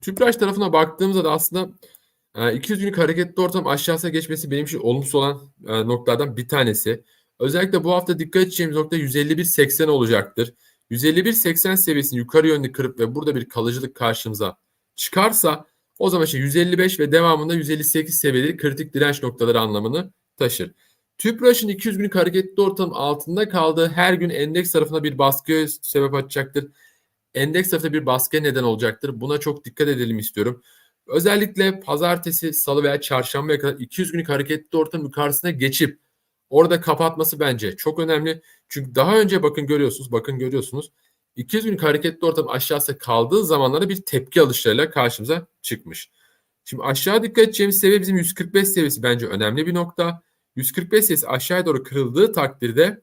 Tüpraş tarafına baktığımızda da aslında e, 200 günlük hareketli ortam aşağısına geçmesi benim için olumsuz olan e, noktalardan bir tanesi. Özellikle bu hafta dikkat edeceğimiz nokta 151.80 olacaktır. 151.80 seviyesini yukarı yönlü kırıp ve burada bir kalıcılık karşımıza çıkarsa o zaman işte 155 ve devamında 158 seviyeleri kritik direnç noktaları anlamını taşır. Tüpraş'ın 200 günlük hareketli ortam altında kaldığı her gün endeks tarafına bir baskı sebep açacaktır. Endeks tarafında bir baskıya neden olacaktır. Buna çok dikkat edelim istiyorum. Özellikle pazartesi, salı veya çarşambaya kadar 200 günlük hareketli ortam yukarısına geçip orada kapatması bence çok önemli. Çünkü daha önce bakın görüyorsunuz, bakın görüyorsunuz. 200 günlük hareketli ortam aşağısı kaldığı zamanlarda bir tepki alışlarıyla karşımıza çıkmış. Şimdi aşağı dikkat edeceğimiz seviye bizim 145 seviyesi bence önemli bir nokta. 145 seviyesi aşağıya doğru kırıldığı takdirde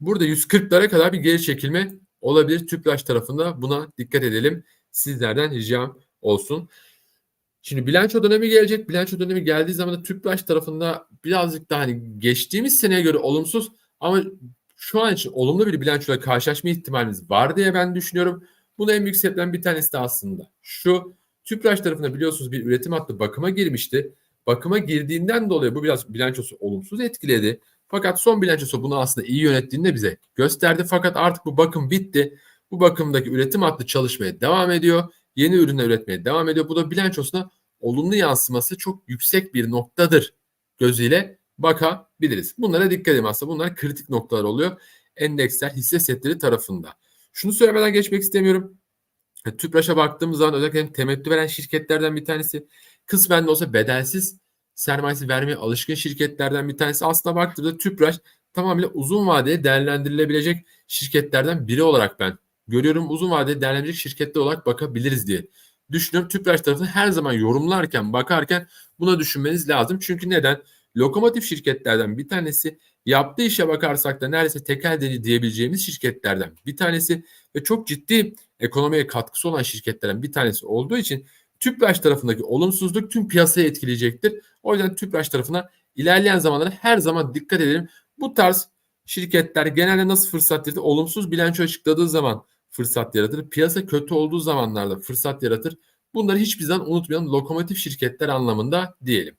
burada 140'lara kadar bir geri çekilme olabilir. Tüpraş tarafında buna dikkat edelim. Sizlerden ricam olsun. Şimdi bilanço dönemi gelecek. Bilanço dönemi geldiği zaman da Tüpraş tarafında birazcık daha hani geçtiğimiz seneye göre olumsuz ama şu an için olumlu bir bilançoyla karşılaşma ihtimalimiz var diye ben düşünüyorum. Buna en büyük sebeplerden bir tanesi de aslında şu Tüpraş tarafında biliyorsunuz bir üretim hattı bakıma girmişti. Bakıma girdiğinden dolayı bu biraz bilançosu olumsuz etkiledi. Fakat son bilançosu bunu aslında iyi yönettiğini de bize gösterdi. Fakat artık bu bakım bitti. Bu bakımdaki üretim hattı çalışmaya devam ediyor. Yeni ürünler üretmeye devam ediyor. Bu da bilançosuna olumlu yansıması çok yüksek bir noktadır gözüyle bakabiliriz. Bunlara dikkat edin aslında. Bunlar kritik noktalar oluyor. Endeksler hisse setleri tarafında. Şunu söylemeden geçmek istemiyorum. E, Tüpraş'a baktığımız zaman özellikle temettü veren şirketlerden bir tanesi. Kısmen de olsa bedelsiz sermayesi vermeye alışkın şirketlerden bir tanesi. Aslında baktığımda Tüpraş tamamıyla uzun vadeye değerlendirilebilecek şirketlerden biri olarak ben görüyorum. Uzun vadede değerlendirilecek şirketler olarak bakabiliriz diye düşünüyorum. Tüpraş tarafını her zaman yorumlarken, bakarken buna düşünmeniz lazım. Çünkü neden? Lokomotif şirketlerden bir tanesi yaptığı işe bakarsak da neredeyse tekel deli diyebileceğimiz şirketlerden bir tanesi ve çok ciddi ekonomiye katkısı olan şirketlerden bir tanesi olduğu için Tüpraş tarafındaki olumsuzluk tüm piyasayı etkileyecektir. O yüzden Tüpraş tarafına ilerleyen zamanlarda her zaman dikkat edelim. Bu tarz şirketler genelde nasıl fırsat yaratır? Olumsuz bilanço açıkladığı zaman fırsat yaratır. Piyasa kötü olduğu zamanlarda fırsat yaratır. Bunları hiçbir zaman unutmayalım. Lokomotif şirketler anlamında diyelim.